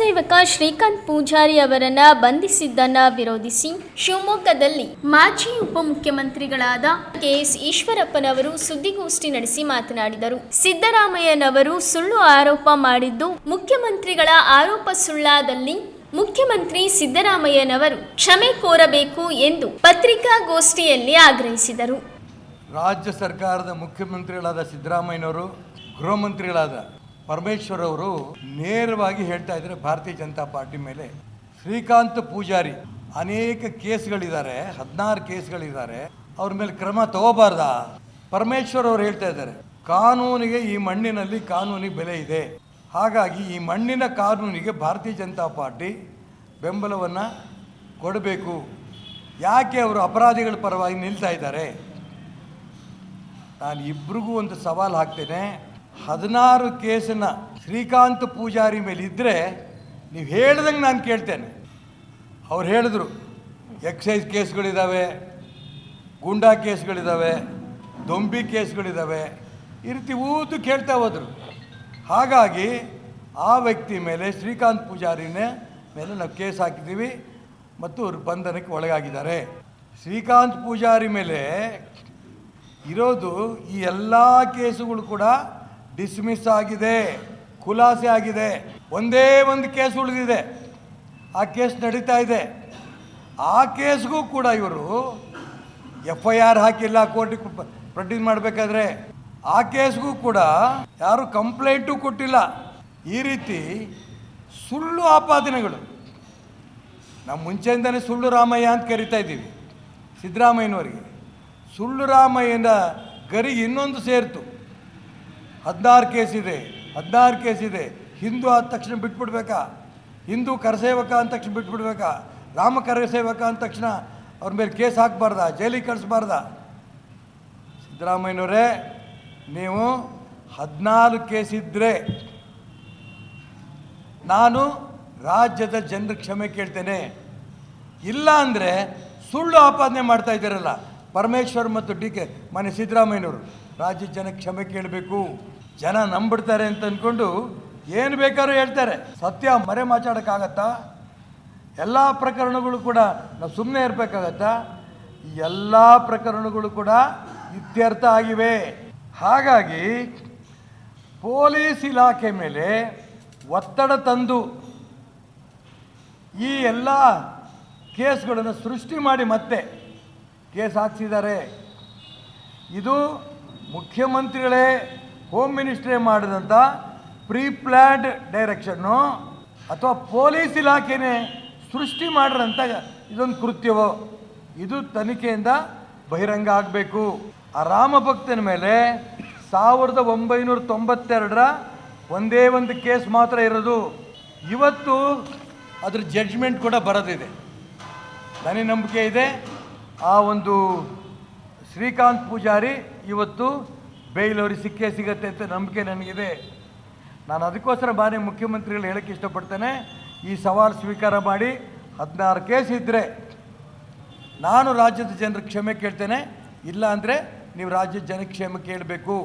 ಕರಸೇವಕ ಶ್ರೀಕಾಂತ್ ಪೂಜಾರಿ ಅವರನ್ನ ಬಂಧಿಸಿದ್ದನ್ನ ವಿರೋಧಿಸಿ ಶಿವಮೊಗ್ಗದಲ್ಲಿ ಮಾಜಿ ಉಪಮುಖ್ಯಮಂತ್ರಿಗಳಾದ ಕೆಎಸ್ ಈಶ್ವರಪ್ಪನವರು ಸುದ್ದಿಗೋಷ್ಠಿ ನಡೆಸಿ ಮಾತನಾಡಿದರು. ಸಿದ್ದರಾಮಯ್ಯನವರು ಸುಳ್ಳು ಆರೋಪ ಮಾಡಿದ್ದು ಮುಖ್ಯಮಂತ್ರಿಗಳ ಆರೋಪ ಸುಳ್ಳಾದಲ್ಲಿ ಮುಖ್ಯಮಂತ್ರಿ ಸಿದ್ದರಾಮಯ್ಯನವರು ಕ್ಷಮೆ ಕೋರಬೇಕು ಎಂದು ಪತ್ರಿಕಾಗೋಷ್ಠಿಯಲ್ಲಿ ಆಗ್ರಹಿಸಿದರು. ರಾಜ್ಯ ಸರ್ಕಾರದ ಮುಖ್ಯಮಂತ್ರಿಗಳಾದ ಸಿದ್ದರಾಮಯ್ಯನವರು ಗೃಹ ಮಂತ್ರಿಗಳಾದ ಪರಮೇಶ್ವರ್ ಅವರು ನೇರವಾಗಿ ಹೇಳ್ತಾ ಇದ್ದಾರೆ ಭಾರತೀಯ ಜನತಾ ಪಾರ್ಟಿ ಮೇಲೆ ಶ್ರೀಕಾಂತ್ ಪೂಜಾರಿ ಅನೇಕ ಕೇಸ್ಗಳಿದ್ದಾರೆ, ಹದಿನಾರು ಕೇಸ್ಗಳಿದ್ದಾರೆ. ಅವ್ರ ಮೇಲೆ ಕ್ರಮ ತಗೋಬಾರ್ದ? ಪರಮೇಶ್ವರ್ ಅವರು ಹೇಳ್ತಾ ಇದ್ದಾರೆ, ಕಾನೂನಿಗೆ ಈ ಮಣ್ಣಿನಲ್ಲಿ ಕಾನೂನಿಗೆ ಬೆಲೆ ಇದೆ. ಹಾಗಾಗಿ ಈ ಮಣ್ಣಿನ ಕಾನೂನಿಗೆ ಭಾರತೀಯ ಜನತಾ ಪಾರ್ಟಿ ಬೆಂಬಲವನ್ನು ಕೊಡಬೇಕು. ಯಾಕೆ ಅವರು ಅಪರಾಧಿಗಳ ಪರವಾಗಿ ನಿಲ್ತಾ ಇದ್ದಾರೆ? ನಾನು ಇಬ್ರಿಗೂ ಒಂದು ಸವಾಲು ಹಾಕ್ತೇನೆ. ಹದಿನಾರು ಕೇಸನ್ನ ಶ್ರೀಕಾಂತ್ ಪೂಜಾರಿ ಮೇಲೆ ಇದ್ದರೆ ನೀವು ಹೇಳ್ದಂಗೆ ನಾನು ಕೇಳ್ತೇನೆ. ಅವ್ರು ಹೇಳಿದ್ರು ಎಕ್ಸೈಸ್ ಕೇಸ್ಗಳಿದ್ದಾವೆ ಗೂಂಡಾ ಕೇಸ್ಗಳಿದ್ದಾವೆ ದೊಂಬಿ ಕೇಸ್ಗಳಿದ್ದಾವೆ ಈ ರೀತಿ ಊದು ಕೇಳ್ತಾ ಹೋದರು. ಹಾಗಾಗಿ ಆ ವ್ಯಕ್ತಿ ಮೇಲೆ, ಶ್ರೀಕಾಂತ್ ಪೂಜಾರಿನೇ ಮೇಲೆ ನಾವು ಕೇಸ್ ಹಾಕಿದ್ದೀವಿ ಮತ್ತು ಅವರು ಬಂಧನಕ್ಕೆ ಒಳಗಾಗಿದ್ದಾರೆ. ಶ್ರೀಕಾಂತ್ ಪೂಜಾರಿ ಮೇಲೆ ಇರೋದು ಈ ಎಲ್ಲ ಕೇಸುಗಳು ಕೂಡ ಡಿಸ್ಮಿಸ್ ಆಗಿದೆ, ಖುಲಾಸೆ ಆಗಿದೆ, ಒಂದೇ ಒಂದು ಕೇಸ್ ಉಳಿದಿದೆ. ಆ ಕೇಸ್ ನಡೀತಾ ಇದೆ. ಆ ಕೇಸ್ಗೂ ಕೂಡ ಇವರು ಎಫ್ ಐ ಆರ್ ಹಾಕಿಲ್ಲ ಕೋರ್ಟಿಗೆ ಪ್ರೊಡ್ಯೂಸ್ ಮಾಡಬೇಕಾದ್ರೆ ಆ ಕೇಸ್ಗೂ ಕೂಡ ಯಾರು ಕಂಪ್ಲೇಂಟು ಕೊಟ್ಟಿಲ್ಲ. ಈ ರೀತಿ ಸುಳ್ಳು ಆಪಾದನೆಗಳು. ನಾವು ಮುಂಚೆಯಿಂದಲೇ ಸುಳ್ಳು ರಾಮಯ್ಯ ಅಂತ ಕರಿತಾ ಇದ್ದೀವಿ, ಸಿದ್ದರಾಮಯ್ಯನವರಿಗೆ. ಸುಳ್ಳು ರಾಮಯ್ಯನ ಗರಿಗೆ ಇನ್ನೊಂದು ಸೇರ್ತು. ಹದಿನಾರು ಕೇಸ್ ಇದೆ, ಹದಿನಾರು ಕೇಸ್ ಇದೆ. ಹಿಂದೂ ಆದ ತಕ್ಷಣ ಬಿಟ್ಬಿಡ್ಬೇಕಾ? ಹಿಂದೂ ಕರಸೇವಕ ಅಂದ ತಕ್ಷಣ ಬಿಟ್ಬಿಡ್ಬೇಕಾ? ರಾಮ ಕರಸೇವಕ ಅಂದ ತಕ್ಷಣ ಅವ್ರ ಮೇಲೆ ಕೇಸ್ ಹಾಕಬಾರ್ದ? ಜೈಲಿಗೆ ಕಳಿಸ್ಬಾರ್ದ? ಸಿದ್ದರಾಮಯ್ಯನವರೇ, ನೀವು ಹದಿನಾಲ್ಕು ಕೇಸ್ ಇದ್ದರೆ ನಾನು ರಾಜ್ಯದ ಜನರ ಕ್ಷಮೆ ಕೇಳ್ತೇನೆ. ಇಲ್ಲ ಅಂದರೆ ಸುಳ್ಳು ಆಪಾದನೆ ಮಾಡ್ತಾ ಇದ್ದೀರಲ್ಲ, ಪರಮೇಶ್ವರ್ ಮತ್ತು ಡಿ ಕೆ ಮನೆ ಸಿದ್ದರಾಮಯ್ಯನವರು. ರಾಜ್ಯದ ಜನ ಕ್ಷಮೆ ಕೇಳಬೇಕು. ಜನ ನಂಬಿಡ್ತಾರೆ ಅಂತ ಅಂದ್ಕೊಂಡು ಏನು ಬೇಕಾದ್ರೂ ಹೇಳ್ತಾರೆ. ಸತ್ಯ ಮರೆ ಮಾತಾಡೋಕ್ಕಾಗತ್ತಾ? ಎಲ್ಲ ಪ್ರಕರಣಗಳು ಕೂಡ ನಾವು ಸುಮ್ಮನೆ ಇರಬೇಕಾಗತ್ತಾ? ಈ ಎಲ್ಲ ಪ್ರಕರಣಗಳು ಕೂಡ ಇತ್ಯರ್ಥ ಆಗಿವೆ. ಹಾಗಾಗಿ ಪೊಲೀಸ್ ಇಲಾಖೆ ಮೇಲೆ ಒತ್ತಡ ತಂದು ಈ ಎಲ್ಲ ಕೇಸ್ಗಳನ್ನು ಸೃಷ್ಟಿ ಮಾಡಿ ಮತ್ತೆ ಕೇಸ್ ಹಾಕ್ಸಿದ್ದಾರೆ. ಇದು ಮುಖ್ಯಮಂತ್ರಿಗಳೇ ಹೋಮ್ ಮಿನಿಸ್ಟ್ರೇ ಮಾಡಿದಂಥ ಪ್ರೀ ಪ್ಲ್ಯಾನ್ಡ್ ಡೈರೆಕ್ಷನ್ನು ಅಥವಾ ಪೊಲೀಸ್ ಇಲಾಖೆನೇ ಸೃಷ್ಟಿ ಮಾಡಿರೋಂಥ ಇದೊಂದು ಕೃತ್ಯವೋ? ಇದು ತನಿಖೆಯಿಂದ ಬಹಿರಂಗ ಆಗಬೇಕು. ಆ ರಾಮಭಕ್ತನ ಮೇಲೆ ಸಾವಿರದ ಒಂಬೈನೂರ ತೊಂಬತ್ತೆರಡರ ಒಂದೇ ಒಂದು ಕೇಸ್ ಮಾತ್ರ ಇರೋದು. ಇವತ್ತು ಅದ್ರ ಜಡ್ಜ್ಮೆಂಟ್ ಕೂಡ ಬರೋದಿದೆ. ನನಗೆ ನಂಬಿಕೆ ಇದೆ. ಆ ಒಂದು ಶ್ರೀಕಾಂತ್ ಪೂಜಾರಿ ಇವತ್ತು ಬೇಯ್ಲವ್ರಿಗೆ ಸಿಕ್ಕೇ ಸಿಗತ್ತೆ ಅಂತ ನಂಬಿಕೆ ನನಗಿದೆ. ನಾನು ಅದಕ್ಕೋಸ್ಕರ ಬಾರಿ ಮುಖ್ಯಮಂತ್ರಿಗಳು ಹೇಳೋಕ್ಕೆ ಇಷ್ಟಪಡ್ತೇನೆ, ಈ ಸವಾಲು ಸ್ವೀಕಾರ ಮಾಡಿ ಹದಿನಾರು ಕೇಸ್ ಇದ್ದರೆ ನಾನು ರಾಜ್ಯದ ಜನರ ಕ್ಷಮೆ ಕೇಳ್ತೇನೆ, ಇಲ್ಲ ಅಂದರೆ ನೀವು ರಾಜ್ಯದ ಜನಕ್ಕೆ ಕ್ಷಮೆ ಕೇಳಬೇಕು.